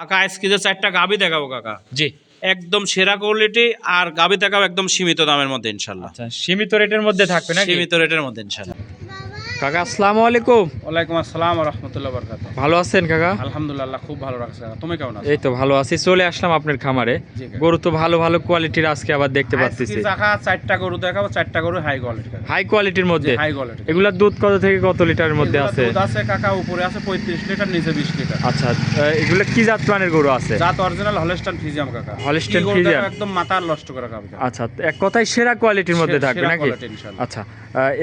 কাকা আজকে যে চারটা গাবি দেখাবো কাকা। জি। একদম সেরা কোয়ালিটি আর গাবি দেখাবো একদম সীমিত দামের মধ্যে ইনশাল্লাহ। আচ্ছা সীমিত রেটের মধ্যে থাকবে না সীমিত রেটের মধ্যে ইনশাল্লাহ। কাকা আসসালামু আলাইকুম। ওয়ালাইকুম আসসালাম রহমতুল্লাহ বরকাত ভালো আছেন কাকা? আলহামদুলিল্লাহ খুব ভালো রাখছে তুমি কেমন আছো? এই তো ভালো আছি চলে আসলাম আপনার খামারে। গরু তো ভালো ভালো কোয়ালিটির আজকে আবার দেখতে পাচ্ছি দেখা চারটা গরু দেখাবো চারটা গরু হাই কোয়ালিটি হাই কোয়ালিটির মধ্যে? হাই কোয়ালিটি এগুলার দুধ কত থেকে কত লিটারের মধ্যে আছে? দুধ আছে কাকা উপরে আছে পঁয়ত্রিশ লিটার নিচে বিশ লিটার। আচ্ছা এগুলো কি জাত প্রাণের গরু আছে? জাত অরিজিনাল হলস্টান ফিজিয়াম কাকা। Holstein Friesian? একদম মাথার নষ্ট করা কাকা। আচ্ছা এক কথায় সেরা কোয়ালিটির মধ্যে থাকবে নাকি? আচ্ছা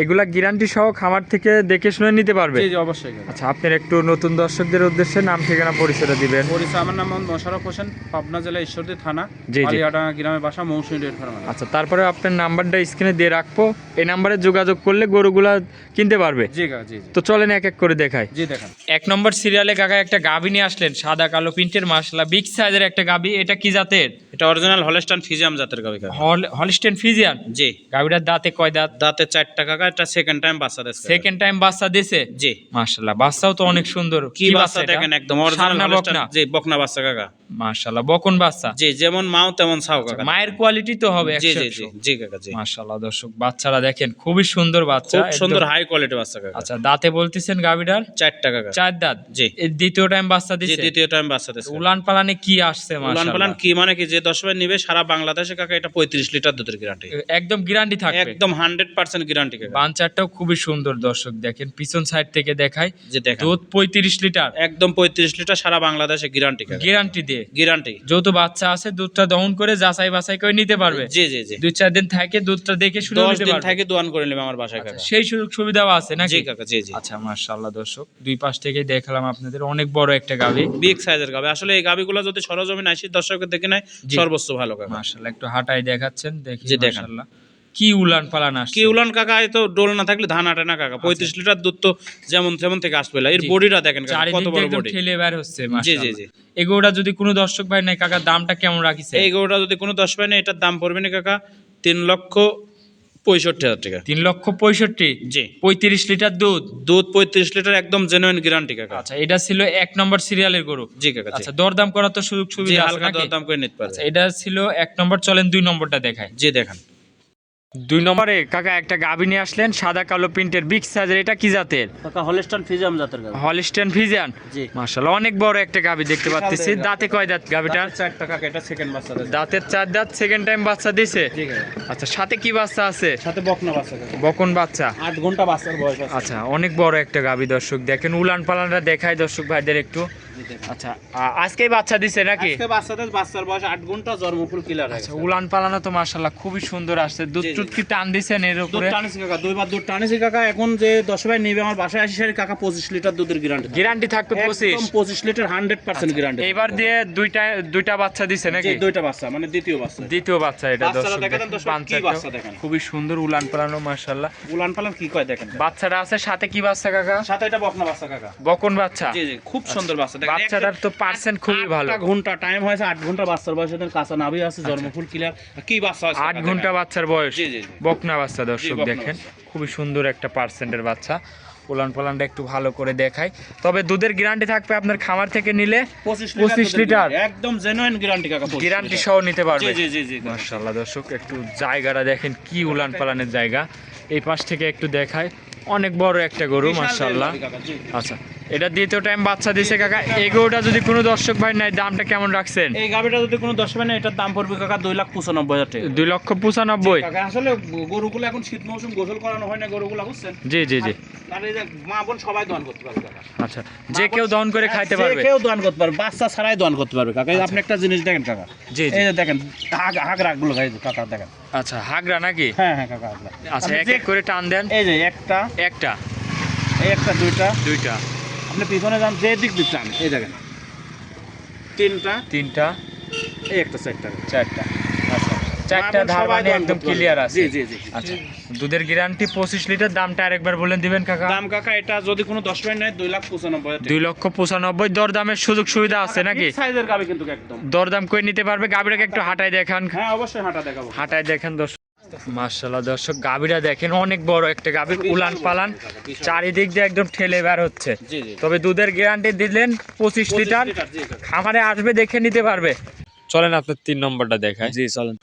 এগুলা গ্যারান্টি সহ খামার থেকে দেখে শুনে নিতে পারবে? জি অবশ্যই আচ্ছা আপনার একটু নতুন দর্শকদের উদ্দেশ্যে নাম ঠিকানা পরিচয়টা দিবেন। পরিচয় আমার নাম মোহাম্মদ মোশারফ হোসেন পাবনা জেলা ঈশ্বরদী থানা জি, জি। গ্রামের বাসা মৌসুমী ডেট ফার্ম। আচ্ছা তারপরে আপনার নাম্বারটা স্ক্রিনে দিয়ে রাখব। এই নাম্বারে যোগাযোগ করলে গরুগুলা কিনতে পারবে। জি জি তো চলেন এক এক করে দেখাই। জি দেখেন। এক নম্বর সিরিয়ালে কাকা একটা গাবি নিয়ে আসলেন সাদা কালো প্রিন্টের মাসলা বিগ সাইজের একটা গাবি এটা কি জাতের? এটা অরিজিনাল হলস্টান ফিজিয়াম জাতের গাবি কাকা। হলস্টেন ফিজিয়ান জি। গাবিটার দাঁতে কয় দাঁত? দাঁতে চারটা কাকা এটা সেকেন্ড টাইম বাচ্চা সেকেন্ড টাইম বাচ্চা দিছে জি। মাশাল্লাহ বাচ্চাও তো অনেক সুন্দর। কি বাচ্চা দেখেন একদম অরিজিনাল বকনা? জি বকনা বাচ্চা কাকা। মাশাল্লাহ বকন বাচ্চা। জি যেমন মাও তেমন ছাও কাকা। মায়ের কোয়ালিটি তো হবে জি জি জি জি কাকা জি। মাশাল্লাহ দর্শক বাচ্চারা দেখেন খুবই সুন্দর বাচ্চা। খুব সুন্দর হাই কোয়ালিটি বাচ্চা কাকা। আচ্ছা দাঁতে বলতেছেন গাবিটার চারটা কাকা। চার দাঁত? জি। দ্বিতীয় টাইম বাচ্চা দিছে দ্বিতীয় টাইম বাচ্চা দিচ্ছে উলান পালানে কি আসছে উলান পালান কি মানে কি যে দশ ভাই নিবে সারা বাংলাদেশে কাকা এটা পঁয়ত্রিশ লিটার দুধের গ্যারান্টি একদম গ্যারান্টি থাকবে। একদম হান্ড্রেড পার্সেন্ট গ্যারান্টি কাকা বাঞ্চারটাও খুবই সুন্দর দর্শক দেখেন পিছন সাইড থেকে দেখাই যে দেখেন। দুধ পঁয়ত্রিশ লিটার। একদম পঁয়ত্রিশ লিটার সারা বাংলাদেশে গ্যারান্টি গ্যারান্টি দিয়ে। গ্যারান্টি যেহেতু বাচ্চা আছে দুধটা দহন করে যাচাই বাছাই করে নিতে পারবে। জি জি জি। দুই চার দিন থাকে দুধটা দেখে শুনে নিতে পারবে। থেকে দোয়ান করে নেবে আমার বাসায় কাকা। সেই সুযোগ সুবিধাও আছে নাকি? জি কাকা জি জি। আচ্ছা মাশাআল্লাহ দর্শক দুই পাশ থেকে দেখলাম আপনাদের অনেক বড় একটা গাবি বিগ সাইজের গাবে আসলে এই গাবিগুলো যদি সরজমিন আসি দর্শকের দেখে নেয় সর্বোচ্চ ভালো কাকা মাশাআল্লাহ একটু হাঁটাই দেখাচ্ছেন দেখি মাশাআল্লাহ। কি উলান পালান আসছে? কি উলান কাকা এই তো ডোল না থাকলে ধান আটে না কাকা। পঁয়ত্রিশ লিটার দুধ তো যেমন তেমন থেকে আসবে এর বডিটা দেখেন কত বড় বডি। ঠেলে বের হচ্ছে জি জি জি। এগুলোটা যদি কোনো দর্শক ভাই নাই কাকা দামটা কেমন রাখিছে? এই গরুটা যদি কোনো পায় না এটার দাম পড়বে না কাকা তিন লক্ষ পঁয়ষট্টি হাজার টাকা। তিন লক্ষ পঁয়ষট্টি? জি। পঁয়ত্রিশ লিটার দুধ? দুধ পঁয়ত্রিশ লিটার একদম জেনুইন গ্যারান্টি কাকা। আচ্ছা এটা ছিল এক নম্বর সিরিয়ালের গরু? জি কাকা আচ্ছা দরদাম করার তো সুযোগ সুবিধা হালকা নাকি? দাম করে নিতে পারবে। আচ্ছা এটা ছিল এক নম্বর চলেন দুই নম্বরটা দেখায় জি দেখেন। দুই নম্বরে কাকা একটা গাভি নিয়ে আসলেন সাদা কালো প্রিন্টের বিগ সাইজের এটা কি জাতের? কাকা হলস্টান ফিজাম জাতের গাবি হলিস্টেন ফিজিয়ান জি। মাশাআল্লাহ অনেক বড় একটা গাভি দেখতে পাচ্ছি। দাঁতে কয় দাঁত গাভিটা? চার টাকা এটা সেকেন্ড বাচ্চা দাঁতের চার দাঁত সেকেন্ড টাইম বাচ্চা দিছে? আচ্ছা সাথে কি বাচ্চা আছে? সাথে বকনা বাচ্চা বকন বাচ্চা। আট ঘণ্টা বাচ্চার বয়স আছে। আচ্ছা অনেক বড় একটা গাভি দর্শক দেখেন উলান পালানটা দেখায় দর্শক ভাইদের একটু। আচ্ছা আজকেই বাচ্চা দিছে নাকি? আজকে বাচ্চাদের বাচ্চার বয়স আট ঘণ্টা জন্মফুল কিলার আচ্ছা উলান পালানো তো মাশাআল্লাহ খুবই সুন্দর আসছে। দুধ জি, জি, কি টান দিছেন এর দুধ উপরে? কাকা দুইবার দুধ টানেছি কাকা। এখন যে দশ ভাই নেবে আমার বাসায় আসি সারি কাকা পঁচিশ লিটার দুধের গ্যারান্টি গ্যারান্টি থাকবে পঁচিশ একদম পঁচিশ। লিটার হান্ড্রেড পার্সেন্ট গ্যারান্টি এবার দিয়ে দুইটা দুইটা বাচ্চা দিছে নাকি? দুইটা বাচ্চা মানে দ্বিতীয় বাচ্চা। দ্বিতীয় বাচ্চা এটা দর্শক দেখেন দেখেন, দর্শক, কি পাঞ্চাটা বাচ্চা দেখেন। খুবই সুন্দর উলান পালানো মাশাআল্লাহ। উলান পালান কি কয় দেখেন? বাচ্চাটা আছে সাথে কি বাচ্চা কাকা? সাথে এটা বকনা বাচ্চা কাকা। বকন বাচ্চা? জি জি খুব সুন্দর বাচ্চা। বাচ্চাটার তো পার্সেন্ট খুবই ভালো। ঘণ্টা টাইম হয়েছে আট ঘণ্টা বাচ্চার বয়স কাঁচা নাভি আছে জন্মফুল ক্লিয়ার কি বাচ্চা আছে? আট ঘণ্টা বাচ্চার বয়স। জি, জি, জি। বকনা বাচ্চা দর্শক দেখেন। খুবই সুন্দর একটা পার্সেন্টের বাচ্চা। উলান পালানটা একটু ভালো করে দেখাই। তবে দুধের গ্যারান্টি থাকবে আপনার খামার থেকে নিলে পঁচিশ লিটার একদম জেনুইন গ্যারান্টি কাকা 25 গ্যারান্টি সহ নিতে পারবে। জি জি জি কাকা। দর্শক একটু জায়গাটা দেখেন কি উলান পালানের জায়গা। এই পাশ থেকে একটু দেখায় অনেক বড় একটা গরু জি। আচ্ছা এটা দ্বিতীয় টাইম বাচ্চা দিছে কাকা। এই গরুটা যদি কোনো দর্শক ভাই নাই দামটা কেমন রাখছেন? এই গাভিটা যদি কোনো দশ মানে এটার দাম পড়বে কাকা দুই লাখ পঁচানব্বই হাজার টাকা। দুই লক্ষ পঁচানব্বই। কাকা আসলে গরুগুলো এখন শীত মৌসুম গোসল করানো হয় না গরুগুলো বুঝছেন? জি জি জি। মা বোন সবাই দোয়ান করতে পারবে কাকা। আচ্ছা যে কেউ দহন করে খাইতে যে পারবে। কেউ দোয়ান করতে পারবে বাচ্চা ছাড়াই দোয়ান করতে পারবে কাকা। আপনি একটা জিনিস দেখেন কাকা। জি জি। এই যে দেখেন হাগ হাগ রাগগুলো গাই কাকা দেখেন। আচ্ছা হাগরা নাকি? হ্যাঁ হ্যাঁ কাকা আচ্ছা এক এক করে টান দেন। এই যে একটা একটা। এই একটা দুইটা। দুইটা। আপনি পিছনে যান যে দিক দিক টান এই দেখেন। তিনটা তিনটা এই একটা চারটা। চারটা। আচ্ছা চারটা মানে দোয়ান একদম ক্লিয়ার আছে। জি জি জি। আচ্ছা দুধের গ্যারান্টি পঁচিশ লিটার দামটা আরেকবার বলেন দিবেন কাকা। দাম কাকা এটা যদি কোনো দশ পয়েন্ট নেয় দুই লাখ পঁচানব্বই হাজার টাকা। দুই লক্ষ পঁচানব্বই সুযোগ সুবিধা আছে নাকি? কিন্তু একদম। দরদাম করে নিতে পারবে? গাবিটাকে একটু হাঁটায় দেখান। হ্যাঁ অবশ্যই হাঁটা দেখাবো। হাঁটায় দেখেন দর্শক। মার্শাল্লাহ দর্শক গাভীরা দেখেন অনেক বড় একটা গাভীর উলান পালান। চারিদিক দিয়ে একদম ঠেলে বের হচ্ছে। তবে দুধের গ্যারান্টি দিলেন পঁচিশ লিটার। খামারে আসবে দেখে নিতে পারবে। চলেন আপনার তিন নম্বরটা দেখায় জি চলেন।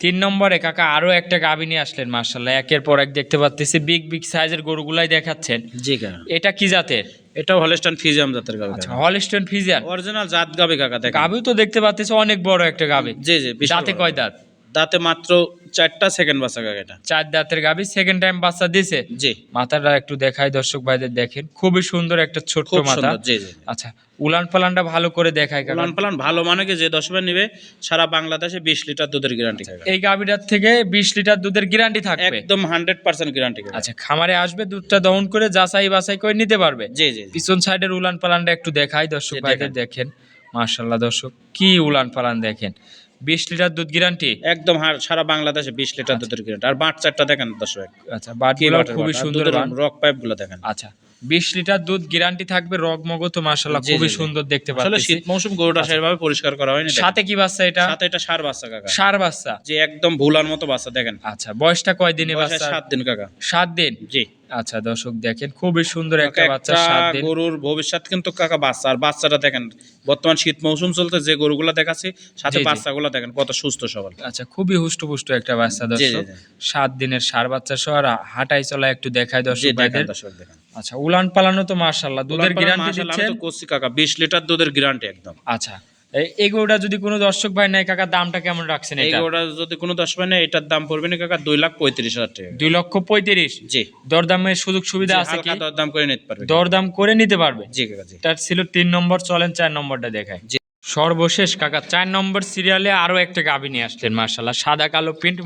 তিন নম্বরে কাকা আরও একটা গাভী নিয়ে আসলেন মার্শাল্লাহ একের পর এক দেখতে পাচ্ছি বিগ বিগ সাইজের গরুগুলাই দেখাচ্ছেন। জি কাকা। এটা কি জাতের? এটাও হলস্টান ফিজিয়াম জাতের গাবি আচ্ছা হলস্টেন ফিজিয়ান অরিজিনাল জাত গাবি কাকা দেখেন। গাভীও তো দেখতে পাচ্ছি অনেক বড় একটা গাভী। জি জি দাঁতে কয় দাঁত? দাঁতে মাত্র চারটা সেকেন্ড বাচ্চা এটা? চার দাঁতের গাভী সেকেন্ড টাইম বাচ্চা দিছে জি। মাথাটা একটু দেখাই দর্শক ভাইদের দেখেন। খুবই সুন্দর একটা ছোট্ট মাথা। জি জি আচ্ছা উলান পালানটা ভালো করে দেখায় কাকা প্লান প্লান ভালো মানে কি যে দশ নিবে সারা বাংলাদেশে বিশ লিটার দুধের গ্যারান্টি এই গাভীটার থেকে বিশ লিটার দুধের গ্যারান্টি থাকবে? একদম হান্ড্রেড পার্সেন্ট গ্যারান্টি আচ্ছা খামারে আসবে দুধটা দহন করে যাচাই বাছাই করে নিতে পারবে? জি জি। পিছন সাইডের উলান পালানটা একটু দেখাই দর্শক ভাইদের দেখেন। মার্শাল্লাহ দর্শক কি উলান পালান দেখেন। বিশ লিটার দুধ গ্যারান্টি? একদম হার- সারা বাংলাদেশে বিশ লিটার দুধের গ্যারান্টি আর বাট চারটা দেখেন দর্শক। আচ্ছা বাটের খুবই সুন্দর রক পাইপগুলো দেখেন। আচ্ছা বিশ লিটার দুধ গ্যারান্টি থাকবে রগ মগো তো মার্শাল্লাহ জি, খুবই। সুন্দর দেখতে আসলে পাচ্ছি শীত মৌসুম গরুটা সেভাবে পরিষ্কার করা হয়নি সাথে কি বাচ্চা এটা? সাথে এটা সার বাচ্চা কাকা। সার বাচ্চা? যে একদম ভুলার মতো বাচ্চা দেখেন। আচ্ছা বয়সটা কয় দিনে বাচ্চা? সাত দিন কাকা। সাত দিন? জি। আচ্ছা দর্শক দেখেন খুবই সুন্দর একটা বাচ্চা সাত দিন। গরুর ভবিষ্যৎ কিন্তু কাকা বাচ্চা আর বাচ্চাটা দেখেন বর্তমান শীত মৌসুম চলতে যে গরুগুলা দেখাচ্ছি সাথে। বাচ্চাগুলো দেখেন কত সুস্থ সবল। আচ্ছা খুবই হুষ্টপুষ্ট একটা বাচ্চা দর্শক। সাত দিনের সার বাচ্চা সহ আর হাঁটাই চলা একটু দেখায় দর্শক দেখেন দর্শক দেখেন। আচ্ছা উলান পালানো তো মার্শাল্লাহ দুধের গ্যারান্টি মাশাআল্লাহ, দিচ্ছেন? কাকা বিশ লিটার দুধের গ্যারান্টি একদম। আচ্ছা এই- গরুটা যদি কোনো দর্শক ভাই নাই কাকা দামটা কেমন রাখছেন এই গরুটা যদি কোনো দশ মানে এটার দাম পড়বে না কাকা দুই লাখ পঁয়ত্রিশ হাজার টাকা। দুই লক্ষ পঁয়ত্রিশ? জি। দরদামের সুযোগ সুবিধা আছে কি? দরদাম করে নিতে পারবে। দরদাম করে নিতে পারবে? জি কাকা জি। তার ছিল তিন নম্বর চলেন চার নম্বরটা দেখায় জি। সর্বশেষ কাকা চার নম্বর সিরিয়ালে আরও একটা গাবি নিয়ে আসলেন মার্শাল্লাহ সাদা কালো প্রিন্ট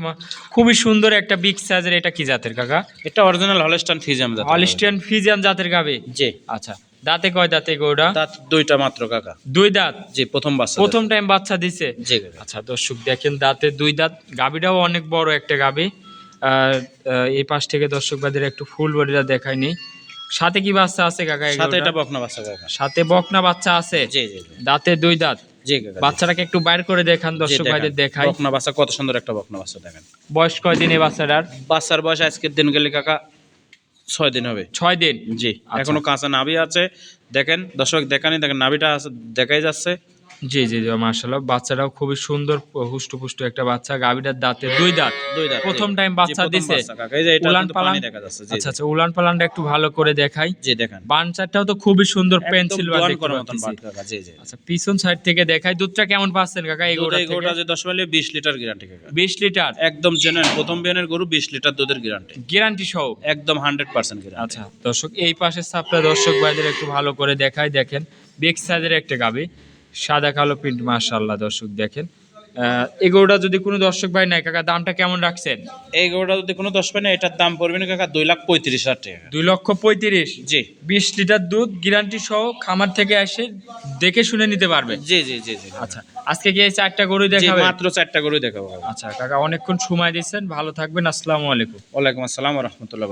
খুবই সুন্দর একটা বিগ সাইজের এটা কি জাতের কাকা? এটা অরিজিনাল হলস্টান ফিজিয়াম জাতের হলিস্টিয়ান ফিজিয়ান জাতের গাবি? জি। আচ্ছা। দাঁতে কয় দাঁতে গরুটা দাঁত দুইটা মাত্র কাকা। দুই দাঁত? জি প্রথম বাচ্চা প্রথম টাইম বাচ্চা দিছে? জি আচ্ছা দর্শক দেখেন দাঁতে দুই দাঁত। গাবিটাও অনেক বড় একটা গাবি আর এই পাশ থেকে দর্শক বাদের একটু ফুল বডিটা দেখায়নি সাথে কি বাচ্চা আছে কাকা এই সাথে এটা বকনা বাচ্চা কাকা। সাথে বকনা বাচ্চা আছে? জি জি। দাঁতে দুই দাঁত। জি কাকা বাচ্চাটাকে একটু বাইর করে দেখান দর্শক। ভাইদের দেখাই। বকনা বাচ্চা কত সুন্দর একটা বকনা বাচ্চা দেখেন। বয়স কয় দিনে বাচ্চাটার? বাচ্চার বয়স আজকের দিন গেলে কাকা ছয় দিন হবে। ছয় দিন? জি আচ্ছা। এখনও কাঁচা নাভি আছে। দেখেন দর্শক দেখানি দেখেন নাভিটা আছে দেখাই যাচ্ছে। জি জি জি মার্শাল্লাহ বাচ্চাটাও খুবই সুন্দর হুষ্টপুষ্ট একটা বাচ্চা। গাবিটার দাঁতে দুই দাঁত। দুই দাঁত প্রথম জি, বাচ্চা দিছে। উলান পালান? দেখা যাচ্ছে আচ্ছা আচ্ছা উলান পালানটা একটু ভালো করে দেখাই। জি দেখেন। বানচারটাও তো খুবই সুন্দর পেন্সিল বাট কাকা জি জি। আচ্ছা পিছন সাইড থেকে দেখাই। দুধটা কেমন পাচ্ছেন কাকা এই এই গরুটা যে দশ মাইলে বিশ লিটার গ্যারান্টি কাকা। বিশ লিটার? একদম জেনুইন প্রথম বিয়ানের গরু বিশ লিটার দুধের গ্যারান্টি গ্যারান্টি সহ? একদম হান্ড্রেড পার্সেন্ট গ্যারান্টি আচ্ছা দর্শক এই পাশের সাপটা দর্শক ভাইদের একটু ভালো করে দেখাই। দেখেন বিগ সাইজের একটা গাবি সাদা কালো প্রিন্ট মাশাআল্লাহ দর্শক দেখেন। গরুটা যদি কোনো দর্শক ভাই নাই কাকা দামটা কেমন রাখছেন? এই গরুটা যদি কোনো দশ পায় এটার দাম পড়বে না কাকা দুই লাখ পঁয়ত্রিশ হাজার টাকা। দুই লক্ষ পঁয়ত্রিশ? জি। বিশ লিটার দুধ গ্যারান্টি সহ খামার থেকে এসে দেখে শুনে নিতে পারবে? জি জি জি জি। আচ্ছা আজকে কি এই চারটা গরু দেখাবে মাত্র চারটা গরু দেখাবো। আচ্ছা কাকা অনেকক্ষণ সময় দিচ্ছেন ভালো থাকবেন আসসালামু আলাইকুম। ওয়ালাইকুম আসসালাম রহমতুল্লাহ